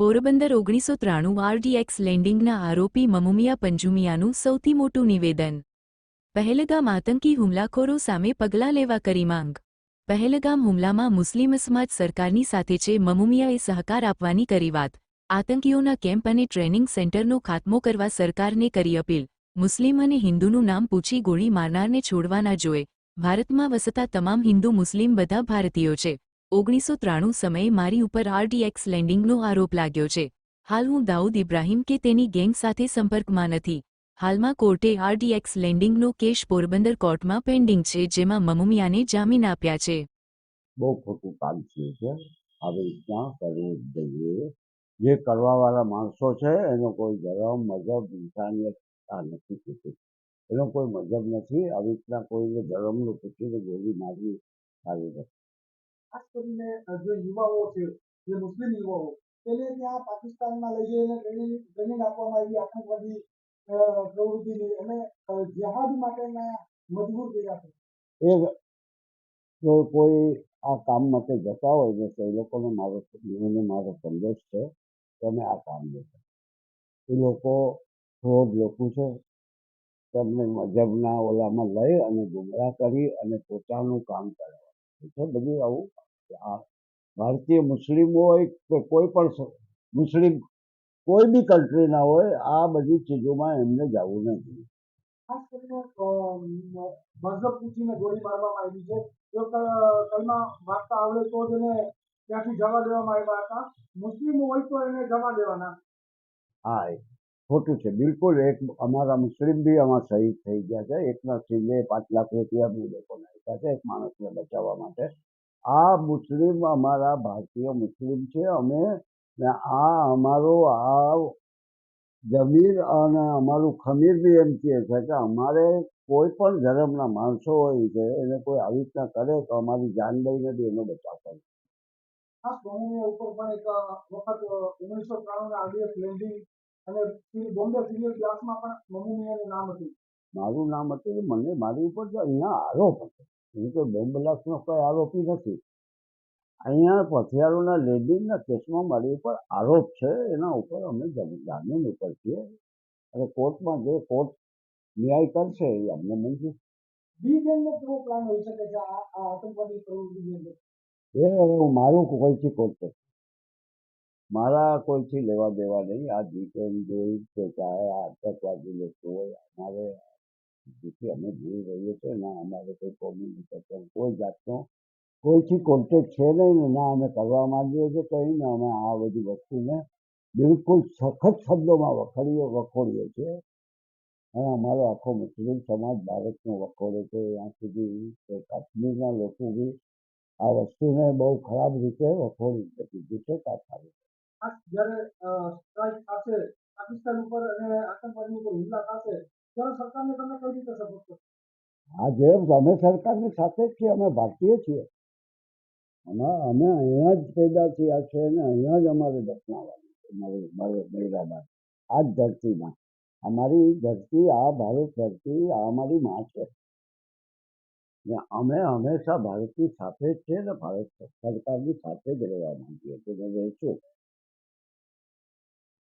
પોરબંદર ઓગણીસો ત્રાણું આરડીએક્સ લેન્ડિંગના આરોપી મમુમિયા પંજુમિયાનું સૌથી મોટું નિવેદન. પહેલગામ આતંકી હુમલાખોરો સામે પગલાં લેવા કરી માંગ. પહેલગામ હુમલામાં મુસ્લિમ સમાજ સરકારની સાથે છે, મમુમિયાએ સહકાર આપવાની કરી વાત. આતંકીઓના કેમ્પ અને ટ્રેનિંગ સેન્ટરનો ખાત્મો કરવા સરકારને કરી અપીલ. મુસ્લિમ અને હિન્દુનું નામ પૂછી ગોળી મારનારને છોડવાના જોએ ભારતમાં વસતા તમામ હિન્દુ મુસ્લિમ બધા ભારતીયો છે. ઓગણીસો ત્રાણું સમયે મારી ઉપર આરડીએક્સ લેન્ડિંગનો આરોપ લાગ્યો છે. હાલ હું દાઉદ ઇબ્રાહીમ કે તેની ગેંગ સાથે સંપર્કમાં નથી. હાલમાં કોર્ટે આરડીએક્સ લેન્ડિંગનો કેસ પોરબંદર કોર્ટમાં પેન્ડિંગ છે, જેમાં મમુમિયાને જામીન આપ્યા છે. બહુ ખોટું કામ થયું છે હવે ત્યાં કરવું જોઈએ? જે કરવાવાળા માણસો છે, એનો કોઈ ધર્મ મذહબ ઇન્સાનિયત નથી પૂછતું. એનો કોઈ મજબ નથી. આવી રીતના કોઈને ધર્મનું પૂછીને ગોળી મારવી સારી નથી. ખાસ કરીને જે યુવાઓ છે જે મુસ્લિમ યુવાઓ તેને ત્યાં પાકિસ્તાનમાં લઈ જઈને ટ્રેનિંગ ટ્રેનિંગ આપવામાં આવી આતંકવાદી પ્રવૃત્તિની અને અ, માટેના મજબૂર કર્યા છે. એ જો કોઈ આ કામ માટે જતા હોય ને તો એ લોકોને મારો એને મારો સંદેશ છે તમે આ કામ કરીએ. એ લોકો ફ્રોડ લોકો છે. તમને મજબના ઓલામાં લઈ અને ગુમરાહ કરી અને પોતાનું કામ કરાવે. બધું આવું. ભારતીય મુસ્લિમો હોય કે કોઈ પણ મુસ્લિમ કોઈ બી કન્ટ્રીના હોય આ બધી ચીજોમાં એમને જવું નથી. ખાસ કરીને મઝહબ પૂછીને ગોળી મારવામાં આવી છે. જો ક- કલમા વાંચતા આવડે તો જ એને ત્યાંથી જવા દેવામાં આવ્યા હતા. મુસ્લિમો હોય તો એને જવા દેવાના. હા એ ખોટું છે. બિલકુલ એક અમારા મુસ્લિમ બી આમાં શહીદ થઈ ગયા છે. એકના સિંધે પાંચ લાખ રૂપિયા બી લોકોને એક માણસને બચાવવા માટે. આ મુસ્લિમ અમારા ભારતીય મુસ્લિમ છે. અમે ને આ અમારો આ જમીર અને અમારું ખમીર બી એમ કહે છે કે અમારે કોઈ પણ ધર્મના માણસો હોય છે એને કોઈ આવી રીતના કરે તો અમારી જાન લઈને બી એનો બચાવ કરે. ખાસ બહુમિયા ઉપર પણ એક વખત ઓગણીસો ત્રાણું આરડીએફ લેન્ડિંગ અને બોમ્બે સિરિયલ ક્લાસમાં પણ મમુમિયાનું નામ હતું. મારું નામ હતું મને મારી ઉપર અહીંયા આરોપ હતો. હું તો બોમ્બ કોઈ આરોપી નથી. અહીંયા હથિયારોના લેડિંગના કેસમાં મારી ઉપર આરોપ છે એના ઉપર અમે જમ- જામીન ઉપર છીએ. અને કોર્ટમાં જે કોર્ટ ન્યાય કરશે એ અમને મંજૂર. એ હવે મારું કોઈથી કોર્ટ મારા કોઈથી લેવા દેવા નહીં. આ ડિટેલ જોઈ કે ચાહે આતંકવાદી લોકો હોય અમારે જેથી અમે જોઈ રહીએ છીએ ના અમારે કોઈ કોમ્યુનિકેશન કોઈ જાતનો કોઈથી કોન્ટેક્ટ છે નહીં ને અમે કરવા માંગીએ છીએ કંઈ ને, અમે આ બધી વસ્તુને બિલકુલ સખત શબ્દોમાં વખોડીએ વખોડીએ છીએ. અને અમારો આખો મુસ્લિમ સમાજ ભારતનો વખોડે છે. ત્યાં સુધી કે કાશ્મીરના લોકો બી આ વસ્તુને બહુ ખરાબ રીતે વખોડી છે. કાશ્મીર ખાસ જ્યારે સ્ટ્રાઇક થશે પાકિસ્તાન ઉપર અને આતંકવાદી ઉપર હુમલા થશે ત્યારે સરકારને તમે કઈ રીતે સપોર્ટ કરશો આ જે અમે સરકારની સાથે જ છીએ, અમે ભારતીય છીએ. અમે અમે અહીંયા જ પેદા થયા છે ને અહીંયા જ અમારે દફનાવાનું છે આ જ ધરતીમાં અમારી ધરતી, આ ભારત ધરતી, આ અમારી માં છે. ને અમે હંમેશા ભારતની સાથે જ છીએ ને, ભારત સરકારની સાથે જ રહેવા માંગીએ છીએ. રહીશું.